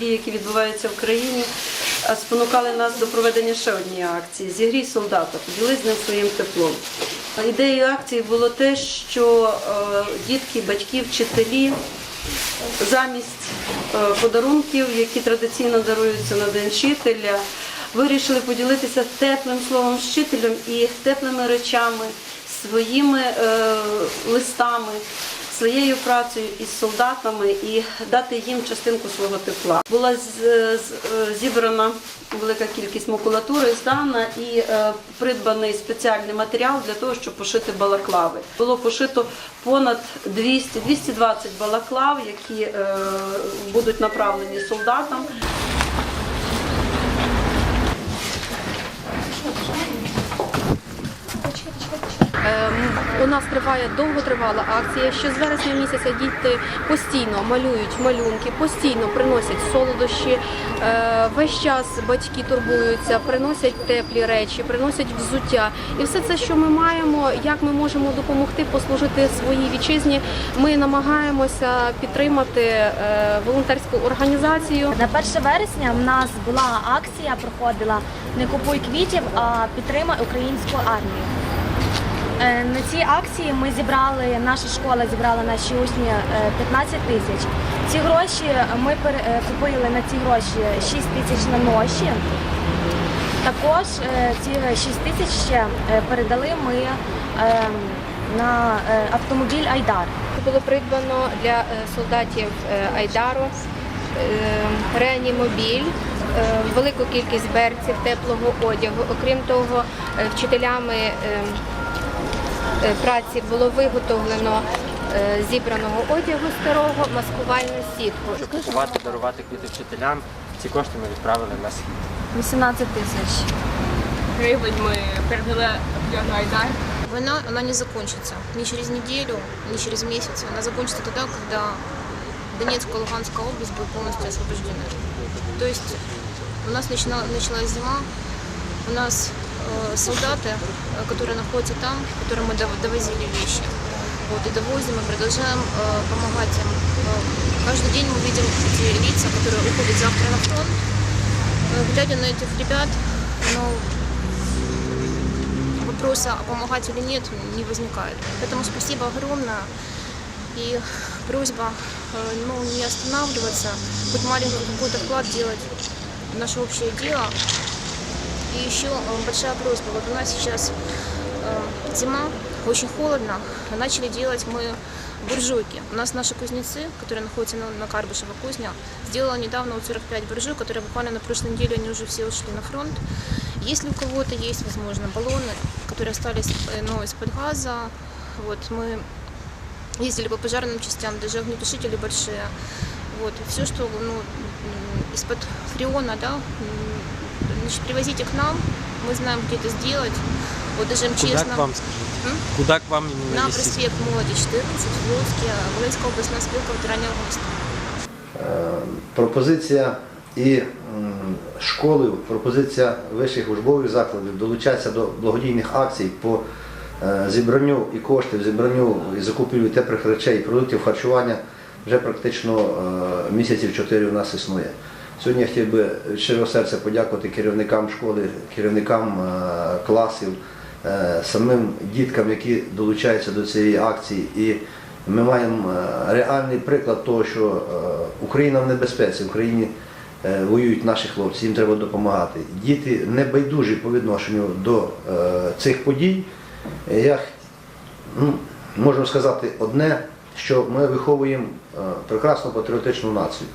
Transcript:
які відбуваються в країні, спонукали нас до проведення ще однієї акції Зігрій солдата, поділись з ним своїм теплом. Ідеєю акції було те, що е, дітки, батьки, вчителі замість е, подарунків, які традиційно даруються на День вчителя, вирішили поділитися теплим словом вчителем і теплими речами, своїми е, листами, своєю працею із солдатами і дати їм частинку свого тепла. Була зібрана велика кількість макулатури, здана і е, придбаний спеціальний матеріал для того, щоб пошити балаклави. Було пошито понад 200-220 балаклав, які е, будуть направлені солдатам. У нас триває довготривала акція. Ще з вересня місяця діти постійно малюють малюнки, постійно приносять солодощі. Е, Весь час батьки турбуються, приносять теплі речі, приносять взуття. І все це, що ми маємо, як ми можемо допомогти послужити своїй вітчизні, ми намагаємося підтримати е, волонтерську організацію. На 1 вересня в нас була акція, проходила не купуй квітів, а підтримай українську армію. Е, На цій акції ми зібрали, наша школа зібрала наші учні е, 15 тисяч. Ці гроші ми е, купили на ці гроші 6 тисяч на ноші. Також е, ці 6 тисяч ще е, передали ми е, на е, автомобіль Айдар. Було придбано для е, солдатів е, Айдару е, реанімобіль, е, велику кількість берців, теплого одягу. Окрім того, е, вчителями е, е, праці було виготовлено е, зібраного одягу старого маскувальну сітку. Щоб купувати, дарувати квіти вчителям, ці кошти ми відправили на схід. 18 тисяч. гривень ми передали Бьорну Айдар. Война, она не закончится ни через неделю, ни через месяц. Она закончится тогда, когда Донецкая и Луганская область будут полностью освобождены. То есть у нас начала- началась зима, у нас солдаты, э, которые находятся там, которым мы дов- довозили вещи. Вот, и довозим, и продолжаем э, помогать им. Э, каждый день мы видим эти лица, которые уходят завтра на фронт. Э, глядя на этих ребят, ну, вопроса, а помогать или нет, не возникает. Поэтому спасибо огромное. И просьба э, ну, не останавливаться, хоть маленький какой-то вклад делать в наше общее дело. И еще э, большая просьба. Вот у нас сейчас э, зима, очень холодно. Начали делать мы буржуйки. У нас наши кузнецы, которые находятся на, на Карбышева кузня, сделала недавно вот 45 буржуй, которые буквально на прошлой неделе, они уже все ушли на фронт. Если у кого-то есть, возможно, баллоны, которые остались ну, из-под газа, вот мы ездили по пожарным частям, даже огнетушители большие. Вот, все, что ну, из-под фреона, да, значит, привозите к нам, мы знаем, где это сделать. Вот даже Куда честно, к вам, скажіть? М? Куда к вам іменно на вести? проспект Молоді 14, в Луцьке, Волинська обласна спілка ветеранів Августа. пропозиція і м, школи, пропозиція вищих учбових закладів долучатися до благодійних акцій по е, зібранню і коштів, зібранню і закупівлі теплих речей, продуктів харчування вже практично е, місяців чотири у нас існує. Сьогодні я хотів би щирого серця подякувати керівникам школи, керівникам е, класів, е, самим діткам, які долучаються до цієї акції. І ми маємо е, реальний приклад того, що Україна в небезпеці, в Україні воюють наші хлопці, їм треба допомагати. Діти не байдужі по відношенню до цих подій. Я ну, можу сказати одне, що ми виховуємо прекрасну патріотичну націю.